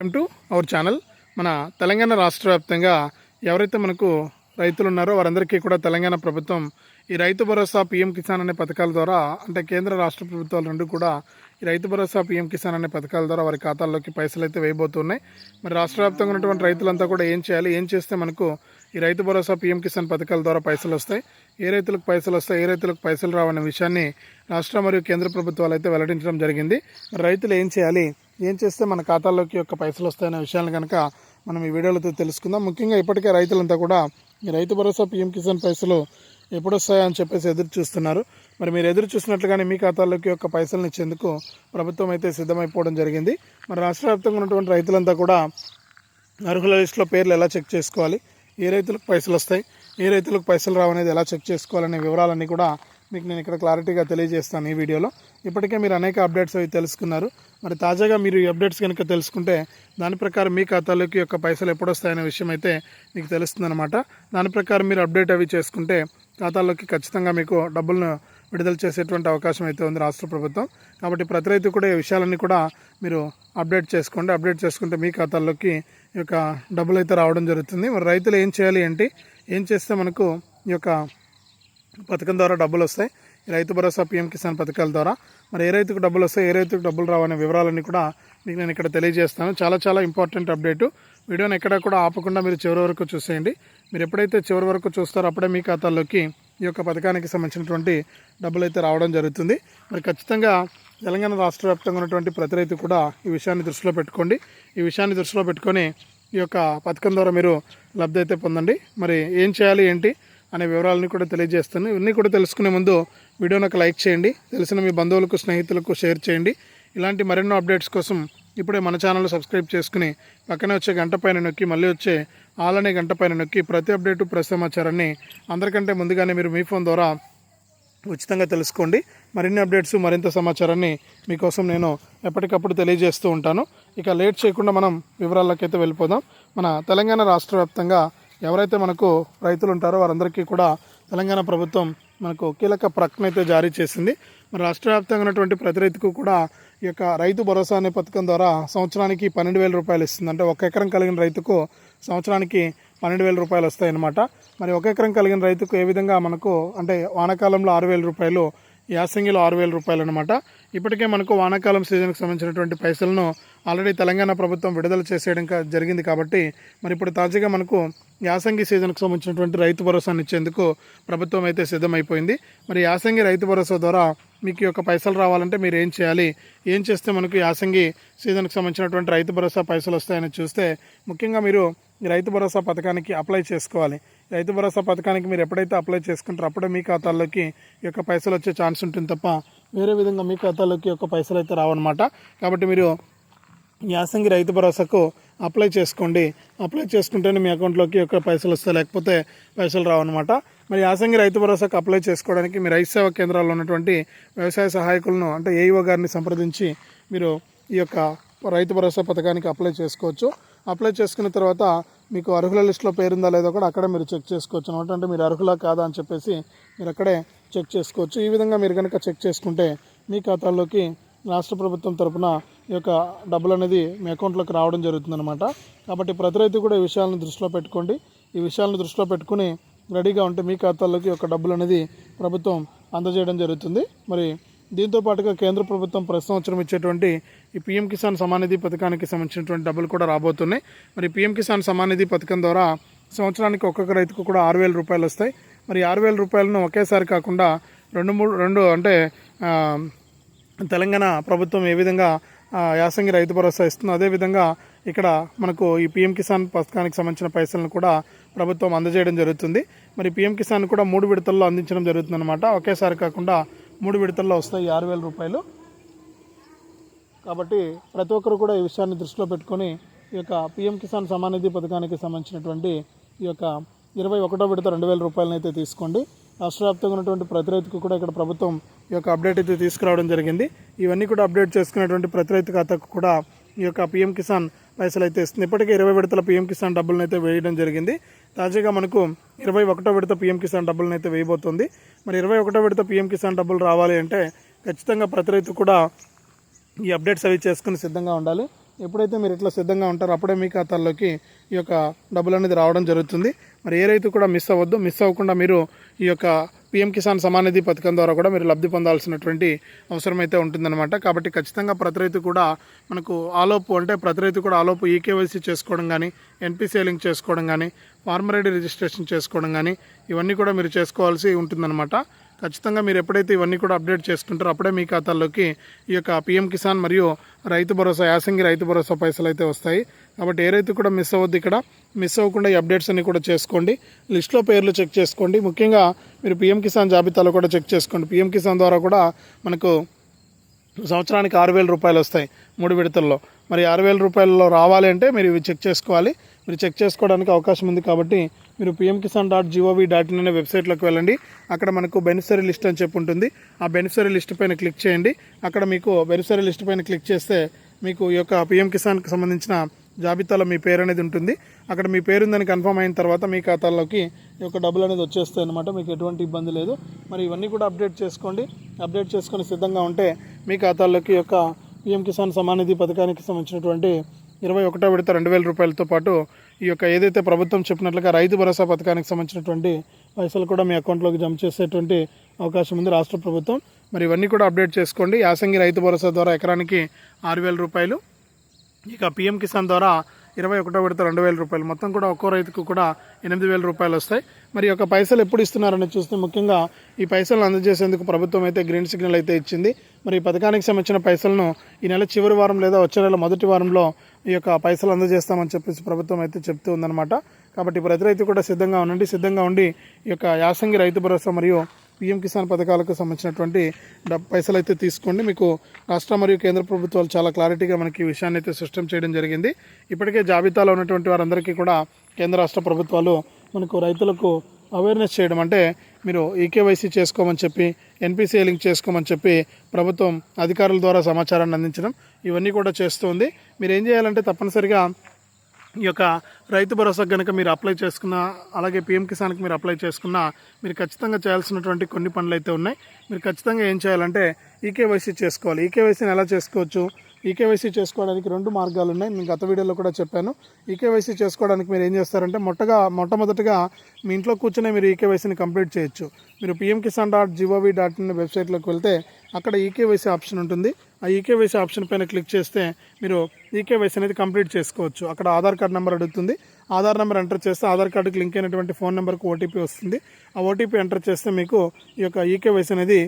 Welcome to our channel మన తెలంగాణ రాష్ట్ర వ్యాప్తంగా ఎవరైతే మనకు రైతులు ఉన్నారో వారందరికీ కూడా తెలంగాణ ప్రభుత్వం ఈ రైతు భరోసా పీఎం కిసాన్ అనే పథకాల ద్వారా అంటే కేంద్ర రాష్ట్ర ప్రభుత్వాలు రెండు కూడా ఈ రైతు భరోసా పీఎం కిసాన్ అనే పథకాల ద్వారా వారి ఖాతాల్లోకి పైసలు అయితే వేయబోతున్నాయి. మరి రాష్ట్ర వ్యాప్తంగా ఉన్నటువంటి రైతులంతా కూడా ఏం చేయాలి? ఏం చేస్తే మనకు ఈ రైతు భరోసా పీఎం కిసాన్ పథకాల ద్వారా పైసలు వస్తాయి? ఏ రైతులకు పైసలు వస్తాయి? ఏ రైతులకు పైసలు రావనే విషయాన్ని రాష్ట్ర మరియు కేంద్ర ప్రభుత్వాలు అయితే వెల్లడించడం జరిగింది. మరి రైతులు ఏం చేయాలి? ఏం చేస్తే మన ఖాతాల్లోకి యొక్క పైసలు వస్తాయనే విషయాన్ని కనుక మనం ఈ వీడియోలతో తెలుసుకుందాం. ముఖ్యంగా ఇప్పటికే రైతులంతా కూడా ఈ రైతు భరోసా పీఎం కిసాన్ పైసలు ఎప్పుడు వస్తాయని చెప్పేసి ఎదురు చూస్తున్నారు. మరి మీరు ఎదురు చూసినట్లుగానే మీ ఖాతాల్లోకి యొక్క పైసలను ఇచ్చేందుకు ప్రభుత్వం అయితే సిద్ధమైపోవడం జరిగింది. మరి రాష్ట్ర వ్యాప్తంగా ఉన్నటువంటి రైతులంతా కూడా అర్హుల లిస్టులో పేర్లు ఎలా చెక్ చేసుకోవాలి? ఏ రైతులకు పైసలు వస్తాయి? ఏ రైతులకు పైసలు రావనేది ఎలా చెక్ చేసుకోవాలనే వివరాలన్నీ కూడా మీకు నేను ఇక్కడ క్లారిటీగా తెలియజేస్తాను ఈ వీడియోలో. ఇప్పటికే మీరు అనేక అప్డేట్స్ అవి తెలుసుకున్నారు. మరి తాజాగా మీరు ఈ అప్డేట్స్ కనుక తెలుసుకుంటే దాని ప్రకారం మీ ఖాతాలోకి యొక్క పైసలు ఎప్పుడు వస్తాయనే విషయం అయితే మీకు తెలుస్తుందన్నమాట. దాని ప్రకారం మీరు అప్డేట్ అవి చేసుకుంటే ఖాతాల్లోకి ఖచ్చితంగా మీకు డబ్బులను విడుదల చేసేటువంటి అవకాశం అయితే ఉంది రాష్ట్ర ప్రభుత్వం. కాబట్టి ప్రతి రైతు కూడా ఈ విషయాలన్నీ కూడా మీరు అప్డేట్ చేసుకోండి. అప్డేట్ చేసుకుంటే మీ ఖాతాల్లోకి ఈ యొక్క డబ్బులు అయితే రావడం జరుగుతుంది. మరి రైతులు ఏం చేయాలి ఏంటి ఏం చేస్తే మనకు ఈ యొక్క పథకం ద్వారా డబ్బులు వస్తాయి. ఈ రైతు భరోసా పీఎం కిసాన్ పథకాల ద్వారా. మరి ఏ రైతుకు డబ్బులు వస్తాయి ఏ రైతుకు డబ్బులు రావనే వివరాలన్నీ కూడా మీకు నేను ఇక్కడ తెలియజేస్తాను. చాలా చాలా ఇంపార్టెంట్ అప్డేటు. వీడియోని ఎక్కడ కూడా ఆపకుండా మీరు చివరి వరకు చూసేయండి. మీరు ఎప్పుడైతే చివరి వరకు చూస్తారో అప్పుడే మీ ఖాతాల్లోకి ఈ యొక్క పథకానికి సంబంధించినటువంటి డబ్బులు అయితే రావడం జరుగుతుంది. మరి ఖచ్చితంగా తెలంగాణ రాష్ట్ర వ్యాప్తంగా ఉన్నటువంటి ప్రతి రైతు కూడా ఈ విషయాన్ని దృష్టిలో పెట్టుకోండి. ఈ విషయాన్ని దృష్టిలో పెట్టుకొని ఈ యొక్క పథకం ద్వారా మీరు లబ్ధి అయితే పొందండి. మరి ఏం చేయాలి ఏంటి? అనే వివరాలని కూడా తెలియజేస్తాను. ఇవన్నీ కూడా తెలుసుకునే ముందు వీడియోని ఒక లైక్ చేయండి. తెలిసిన మీ బంధువులకు స్నేహితులకు షేర్ చేయండి. ఇలాంటి మరెన్నో అప్డేట్స్ కోసం ఇప్పుడే మన ఛానల్ సబ్స్క్రైబ్ చేసుకుని పక్కనే వచ్చే గంట పైన నొక్కి మళ్ళీ వచ్చే ఆల్ అనే గంట పైన నొక్కి ప్రతి అప్డేటు ప్రతి సమాచారాన్ని అందరికంటే ముందుగానే మీరు మీ ఫోన్ ద్వారా ఉచితంగా తెలుసుకోండి. మరిన్ని అప్డేట్స్ మరింత సమాచారాన్ని మీకోసం నేను ఎప్పటికప్పుడు తెలియజేస్తూ ఉంటాను. ఇక లేట్ చేయకుండా మనం వివరాలకైతే వెళ్ళిపోదాం. మన తెలంగాణ రాష్ట్ర వ్యాప్తంగా ఎవరైతే మనకు రైతులు ఉంటారో వారందరికీ కూడా తెలంగాణ ప్రభుత్వం మనకు కీలక ప్రకటన అయితే జారీ చేసింది. మరి రాష్ట్ర వ్యాప్తంగా ఉన్నటువంటి ప్రతి రైతుకు కూడా ఈ యొక్క రైతు భరోసా అనే పథకం ద్వారా సంవత్సరానికి పన్నెండు వేల రూపాయలు ఇస్తుంది. అంటే ఒక ఎకరం కలిగిన రైతుకు సంవత్సరానికి పన్నెండు వేల రూపాయలు వస్తాయన్నమాట. మరి ఒక ఎకరం కలిగిన రైతుకు ఏ విధంగా మనకు అంటే వానాకాలంలో ఆరు వేల రూపాయలు యాసంగిలో ఆరు వేల రూపాయలు అనమాట ఇప్పటికే మనకు వానాకాలం సీజన్కి సంబంధించినటువంటి పైసలను ఆల్రెడీ తెలంగాణ ప్రభుత్వం విడుదల చేసేయడం జరిగింది కాబట్టి మరి ఇప్పుడు తాజాగా మనకు యాసంగి సీజన్కి సంబంధించినటువంటి రైతు భరోసాను ఇచ్చేందుకు ప్రభుత్వం అయితే సిద్ధమైపోయింది. మరి యాసంగి రైతు భరోసా ద్వారా మీకు యొక్క పైసలు రావాలంటే మీరు ఏం చేయాలి? ఏం చేస్తే మనకు యాసంగి సీజన్కి సంబంధించినటువంటి రైతు భరోసా పైసలు వస్తాయని చూస్తే ముఖ్యంగా మీరు ఈ రైతు భరోసా పథకానికి అప్లై చేసుకోవాలి. రైతు భరోసా పథకానికి మీరు ఎప్పుడైతే అప్లై చేసుకుంటారో అప్పుడే మీ ఖాతాల్లోకి ఈ యొక్క పైసలు వచ్చే ఛాన్స్ ఉంటుంది తప్ప వేరే విధంగా మీ ఖాతాలోకి ఒక యొక్క పైసలు అయితే రావన్నమాట. కాబట్టి మీరు యాసంగి రైతు భరోసాకు అప్లై చేసుకోండి. అప్లై చేసుకుంటేనే మీ అకౌంట్లోకి యొక్క పైసలు వస్తాయి. లేకపోతే పైసలు రావన్నమాట. మరి యాసంగి రైతు భరోసాకు అప్లై చేసుకోవడానికి మీ రైతు సేవా కేంద్రాల్లో ఉన్నటువంటి వ్యవసాయ సహాయకులను అంటే ఏఈఓ గారిని సంప్రదించి మీరు ఈ యొక్క రైతు భరోసా పథకానికి అప్లై చేసుకోవచ్చు. అప్లై చేసుకున్న తర్వాత మీకు అర్హుల లిస్టులో పేరుందా లేదో కూడా అక్కడే మీరు చెక్ చేసుకోవచ్చు. అనమాట అంటే మీరు అర్హులా కాదా అని చెప్పేసి మీరు అక్కడే చెక్ చేసుకోవచ్చు. ఈ విధంగా మీరు కనుక చెక్ చేసుకుంటే మీ ఖాతాల్లోకి రాష్ట్ర ప్రభుత్వం తరపున ఈ యొక్క డబ్బులు అనేది మీ అకౌంట్లోకి రావడం జరుగుతుందన్నమాట. కాబట్టి ప్రతి రైతు కూడా ఈ విషయాలను దృష్టిలో పెట్టుకోండి. ఈ విషయాలను దృష్టిలో పెట్టుకుని రెడీగా ఉంటే మీ ఖాతాల్లోకి ఒక డబ్బులు అనేది ప్రభుత్వం అందజేయడం జరుగుతుంది. మరి దీంతో పాటుగా కేంద్ర ప్రభుత్వం ప్రస్తుతం సంవత్సరం ఇచ్చేటువంటి ఈ పీఎం కిసాన్ సమానిధి పథకానికి సంబంధించినటువంటి డబ్బులు కూడా రాబోతున్నాయి. మరి పీఎం కిసాన్ సమానిధి పథకం ద్వారా సంవత్సరానికి ఒక్కొక్క రైతుకు కూడా ఆరు వేల రూపాయలు వస్తాయి. మరి ఆరు వేల రూపాయలను ఒకేసారి కాకుండా రెండు మూడు రెండు అంటే తెలంగాణ ప్రభుత్వం ఏ విధంగా యాసంగి రైతు భరోసా ఇస్తుందో అదేవిధంగా ఇక్కడ మనకు ఈ పీఎం కిసాన్ పథకానికి సంబంధించిన పైసలను కూడా ప్రభుత్వం అందజేయడం జరుగుతుంది. మరి పీఎం కిసాన్ కూడా మూడు విడతల్లో అందించడం జరుగుతుందన్నమాట. ఒకేసారి కాకుండా మూడు విడతల్లో వస్తాయి ఆరు వేల రూపాయలు. కాబట్టి ప్రతి ఒక్కరు కూడా ఈ విషయాన్ని దృష్టిలో పెట్టుకొని ఈ యొక్క పిఎం కిసాన్ సమానిధి పథకానికి సంబంధించినటువంటి ఈ యొక్క ఇరవై ఒకటో విడత రెండు వేల రూపాయలను అయితే తీసుకోండి. రాష్ట్ర వ్యాప్తంగా ఉన్నటువంటి ప్రతి రైతుకు కూడా ఇక్కడ ప్రభుత్వం ఈ యొక్క అప్డేట్ అయితే తీసుకురావడం జరిగింది. ఇవన్నీ కూడా అప్డేట్ చేసుకున్నటువంటి ప్రతి రైతు ఖాతాకు కూడా ఈ యొక్క పిఎం కిసాన్ పైసలు అయితే ఇస్తుంది. ఇప్పటికే ఇరవై విడతల పిఎం కిసాన్ డబ్బులను అయితే వేయడం జరిగింది. తాజాగా మనకు ఇరవై ఒకటో విడత పిఎం కిసాన్ డబ్బులను అయితే వేయబోతుంది. మరి ఇరవై ఒకటో విడత పిఎం కిసాన్ డబ్బులు రావాలి అంటే ఖచ్చితంగా ప్రతి రైతు కూడా ఈ అప్డేట్స్ అవి చేసుకుని సిద్ధంగా ఉండాలి. ఎప్పుడైతే మీరు ఇట్లా సిద్ధంగా ఉంటారో అప్పుడే మీ ఖాతాల్లోకి ఈ యొక్క డబ్బులు అనేది రావడం జరుగుతుంది. మరి ఏ రైతు కూడా మిస్ అవ్వద్దు. మిస్ అవ్వకుండా మీరు ఈ యొక్క పిఎం కిసాన్ సమానిధి పథకం ద్వారా కూడా మీరు లబ్ధి పొందాల్సినటువంటి అవసరం అయితే ఉంటుందన్నమాట. కాబట్టి ఖచ్చితంగా ప్రతి రైతు కూడా మనకు ఆలోపు అంటే ప్రతి రైతు కూడా ఆలోపు ఈకేవైసీ చేసుకోవడం కానీ ఎన్పిసిఐ లింక్ చేసుకోవడం కానీ ఫార్మర్ ఐడి రిజిస్ట్రేషన్ చేసుకోవడం కానీ ఇవన్నీ కూడా మీరు చేసుకోవాల్సి ఉంటుందన్నమాట. ఖచ్చితంగా మీరు ఎప్పుడైతే ఇవన్నీ కూడా అప్డేట్ చేసుకుంటారో అప్పుడే మీ ఖాతాల్లోకి ఈ యొక్క పిఎం కిసాన్ మరియు రైతు భరోసా యాసంగి రైతు భరోసా పైసలు అయితే వస్తాయి. కాబట్టి ఏ రైతు కూడా మిస్ అవ్వద్దు ఇక్కడ. మిస్ అవ్వకుండా ఈ అప్డేట్స్ అన్ని కూడా చేసుకోండి. లిస్ట్లో పేర్లు చెక్ చేసుకోండి. ముఖ్యంగా మీరు పిఎం కిసాన్ జాబితాలో కూడా చెక్ చేసుకోండి. పిఎం కిసాన్ ద్వారా కూడా మనకు సంవత్సరానికి ఆరు వేల రూపాయలు వస్తాయి మూడు విడతల్లో. మరి ఆరు వేల రూపాయలలో రావాలి అంటే మీరు ఇవి చెక్ చేసుకోవాలి. మీరు చెక్ చేసుకోవడానికి అవకాశం ఉంది కాబట్టి మీరు PM Kisan dot gov dot in అనే వెబ్సైట్లోకి వెళ్ళండి. అక్కడ మనకు బెనిఫిషరీ లిస్ట్ అని చెప్పి ఉంటుంది. ఆ బెనిఫిషరీ లిస్ట్ పైన క్లిక్ చేయండి. అక్కడ మీకు బెనిఫిషరీ లిస్ట్ పైన క్లిక్ చేస్తే మీకు ఈ యొక్క పిఎం కిసాన్కి సంబంధించిన జాబితాలో మీ పేరు అనేది ఉంటుంది. అక్కడ మీ పేరు ఉందని కన్ఫర్మ్ అయిన తర్వాత మీ ఖాతాలోకి ఈ యొక్క డబ్బులు అనేది వచ్చేస్తాయి అనమాట మీకు ఎటువంటి ఇబ్బంది లేదు. మరి ఇవన్నీ కూడా అప్డేట్ చేసుకోండి. అప్డేట్ చేసుకొని సిద్ధంగా ఉంటే మీ ఖాతాల్లోకి యొక్క పిఎం కిసాన్ సమానిధి పథకానికి సంబంధించినటువంటి ఇరవై ఒకటో విడత రెండు వేల రూపాయలతో పాటు ఈ యొక్క ఏదైతే ప్రభుత్వం చెప్పినట్లుగా రైతు భరోసా పథకానికి సంబంధించినటువంటి పైసలు కూడా మీ అకౌంట్లోకి జమ చేసేటువంటి అవకాశం ఉంది రాష్ట్ర ప్రభుత్వం. మరి ఇవన్నీ కూడా అప్డేట్ చేసుకోండి. యాసంగి రైతు భరోసా ద్వారా ఎకరానికి ఆరు వేల రూపాయలు ఇక పిఎం కిసాన్ ద్వారా ఇరవై ఒకటో విడత రెండు వేల రూపాయలు. మొత్తం కూడా ఒక్కో రైతుకు కూడా ఎనిమిది వేల రూపాయలు వస్తాయి. మరి యొక్క పైసలు ఎప్పుడు ఇస్తున్నారని చూస్తే ముఖ్యంగా ఈ పైసలను అందజేసేందుకు ప్రభుత్వం అయితే గ్రీన్ సిగ్నల్ అయితే ఇచ్చింది. మరి ఈ పథకానికి సంబంధించిన పైసలను ఈ నెల చివరి వారం లేదా వచ్చే నెల మొదటి వారంలో ఈ యొక్క పైసలు అందజేస్తామని చెప్పేసి ప్రభుత్వం అయితే చెప్తూ ఉందన్నమాట. కాబట్టి ప్రతి రైతు కూడా సిద్ధంగా ఉండండి సిద్ధంగా ఉండి ఈ యొక్క యాసంగి రైతు భరోసా మరియు పిఎం కిసాన్ పథకాలకు సంబంధించినటువంటి పైసలు అయితే తీసుకోండి. మీకు రాష్ట్ర మరియు కేంద్ర ప్రభుత్వాలు చాలా క్లారిటీగా మనకి ఈ విషయాన్ని అయితే సృష్టం చేయడం జరిగింది. ఇప్పటికే జాబితాలో ఉన్నటువంటి వారందరికీ కూడా కేంద్ర రాష్ట్ర ప్రభుత్వాలు మనకు రైతులకు అవేర్నెస్ చేయడం అంటే మీరు ఈకేవైసీ చేసుకోమని చెప్పి ఎన్పిసిఐ లింక్ చేసుకోమని చెప్పి ప్రభుత్వం అధికారుల ద్వారా సమాచారాన్ని అందించడం ఇవన్నీ కూడా చేస్తుంది. మీరు ఏం చేయాలంటే తప్పనిసరిగా ఈ యొక్క రైతు భరోసా కనుక మీరు అప్లై చేసుకున్న అలాగే పిఎం కిసాన్కి మీరు అప్లై చేసుకున్న మీరు ఖచ్చితంగా చేయాల్సినటువంటి కొన్ని పనులు అయితే ఉన్నాయి. మీరు ఖచ్చితంగా ఏం చేయాలంటే ఈకేవైసీ చేసుకోవాలి. ఈకేవైసీని ఎలా చేసుకోవచ్చు? ఈకేవైసీ చేసుకోవడానికి రెండు మార్గాలు ఉన్నాయి. నేను గత వీడియోలో కూడా చెప్పాను. ఈకేవైసీ చేసుకోవడానికి మీరు ఏం చేస్తారంటే మొట్టగా మొట్టమొదటిగా మీ ఇంట్లో కూర్చునే మీరు ఈకేవైసీని కంప్లీట్ చేయొచ్చు. మీరు PM Kisan dot gov dot in వెబ్సైట్లోకి వెళ్తే అక్కడ ఈకేవైసీ ఆప్షన్ ఉంటుంది. ఆ ఈకేవైసీ ఆప్షన్ పైన క్లిక్ చేస్తే మీరు ఈకేవైసీ అనేది కంప్లీట్ చేసుకోవచ్చు. అక్కడ ఆధార్ కార్డ్ నెంబర్ అడుగుతుంది. ఆధార్ నెంబర్ ఎంటర్ చేస్తే ఆధార్ కార్డుకి లింక్ అయినటువంటి ఫోన్ నెంబర్కి ఓటీపీ వస్తుంది. ఆ ఓటీపీ ఎంటర్ చేస్తే మీకు ఈ యొక్క ఈకేవైసీ అనేది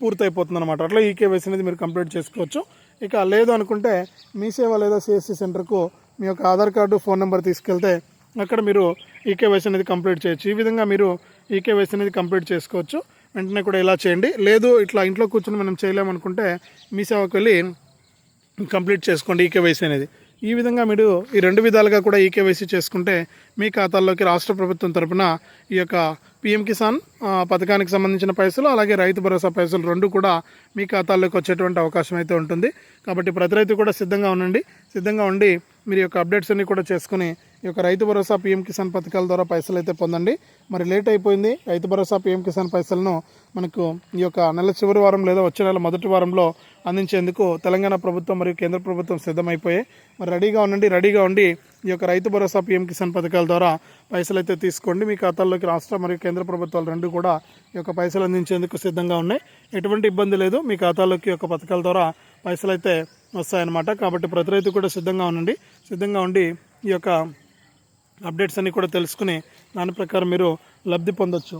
పూర్తయిపోతుంది అనమాట అట్లా ఈకేవైసీ అనేది మీరు కంప్లీట్ చేసుకోవచ్చు. ఇక లేదు అనుకుంటే మీ సేవ లేదా సిఎస్సి సెంటర్కు మీ యొక్క ఆధార్ కార్డు ఫోన్ నెంబర్ తీసుకెళ్తే అక్కడ మీరు ఈకేవైసీ అనేది కంప్లీట్ చేయొచ్చు. ఈ విధంగా మీరు ఈకేవైసీ అనేది కంప్లీట్ చేసుకోవచ్చు. వెంటనే కూడా ఇలా చేయండి. లేదు ఇట్లా ఇంట్లో కూర్చొని మనం చేయలేమనుకుంటే మీ సేవకు వెళ్ళి కంప్లీట్ చేసుకోండి ఈకేవైసీ అనేది. ఈ విధంగా మీరు ఈ రెండు విధాలుగా కూడా ఈకేవైసీ చేసుకుంటే మీ ఖాతాల్లోకి రాష్ట్ర ప్రభుత్వం తరపున ఈ యొక్క పిఎం కిసాన్ పథకానికి సంబంధించిన పైసలు అలాగే రైతు భరోసా పైసలు రెండు కూడా మీ ఖాతాల్లోకి వచ్చేటువంటి అవకాశం అయితే ఉంటుంది. కాబట్టి ప్రతి రైతు కూడా సిద్ధంగా ఉండండి. సిద్ధంగా ఉండి మీరు యొక్క అప్డేట్స్ అన్ని కూడా చేసుకుని ఈ యొక్క రైతు భరోసా పిఎం కిసాన్ పథకాల ద్వారా పైసలు అయితే పొందండి. మరి లేట్ అయిపోయింది. రైతు భరోసా పిఎం కిసాన్ పైసలను మనకు ఈ యొక్క నెల చివరి వారం లేదా వచ్చే నెల మొదటి వారంలో అందించేందుకు తెలంగాణ ప్రభుత్వం మరియు కేంద్ర ప్రభుత్వం సిద్ధమైపోయాయి. మరి రెడీగా ఉండండి రెడీగా ఉండి ఈ యొక్క రైతు భరోసా పిఎం కిసాన్ పథకాల ద్వారా పైసలు అయితే తీసుకోండి. మీ ఖాతాల్లోకి రాష్ట్ర మరియు కేంద్ర ప్రభుత్వాలు రెండు కూడా ఈ యొక్క పైసలు అందించేందుకు సిద్ధంగా ఉన్నాయి. ఎటువంటి ఇబ్బంది లేదు. మీ ఖాతాలోకి యొక్క పథకాల ద్వారా పైసలు అయితే వస్తాయన్నమాట. కాబట్టి ప్రతి రైతు కూడా సిద్ధంగా ఉండండి. సిద్ధంగా ఉండి ఈ యొక్క అప్డేట్స్ అన్నీ కూడా తెలుసుకుని దాని ప్రకారం మీరు లబ్ధి పొందొచ్చు.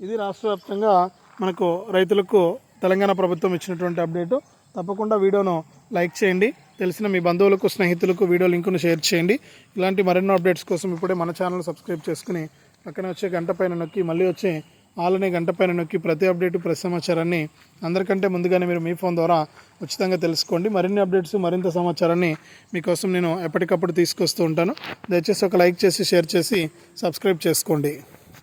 ఇది రాష్ట్ర వ్యాప్తంగా మనకు రైతులకు తెలంగాణ ప్రభుత్వం ఇచ్చినటువంటి అప్డేటు. తప్పకుండా వీడియోను లైక్ చేయండి. తెలిసిన మీ బంధువులకు స్నేహితులకు వీడియో లింకును షేర్ చేయండి. ఇలాంటి మరెన్నో అప్డేట్స్ కోసం ఇప్పుడే మన ఛానల్ సబ్స్క్రైబ్ చేసుకుని పక్కన వచ్చే గంట పైన నొక్కి మళ్ళీ వచ్చే ఆలనే గంట పైన నొక్కి ప్రతి అప్డేట్ ప్రతి సమాచారాన్ని అందరికంటే ముందుగానే మీరు మీ ఫోన్ ద్వారా ఉచితంగా తెలుసుకోండి. మరిన్ని అప్డేట్స్ మరింత సమాచారాన్ని మీకోసం నేను ఎప్పటికప్పుడు తీసుకొస్తూ ఉంటాను. దయచేసి ఒక లైక్ చేసి షేర్ చేసి సబ్స్క్రైబ్ చేసుకోండి.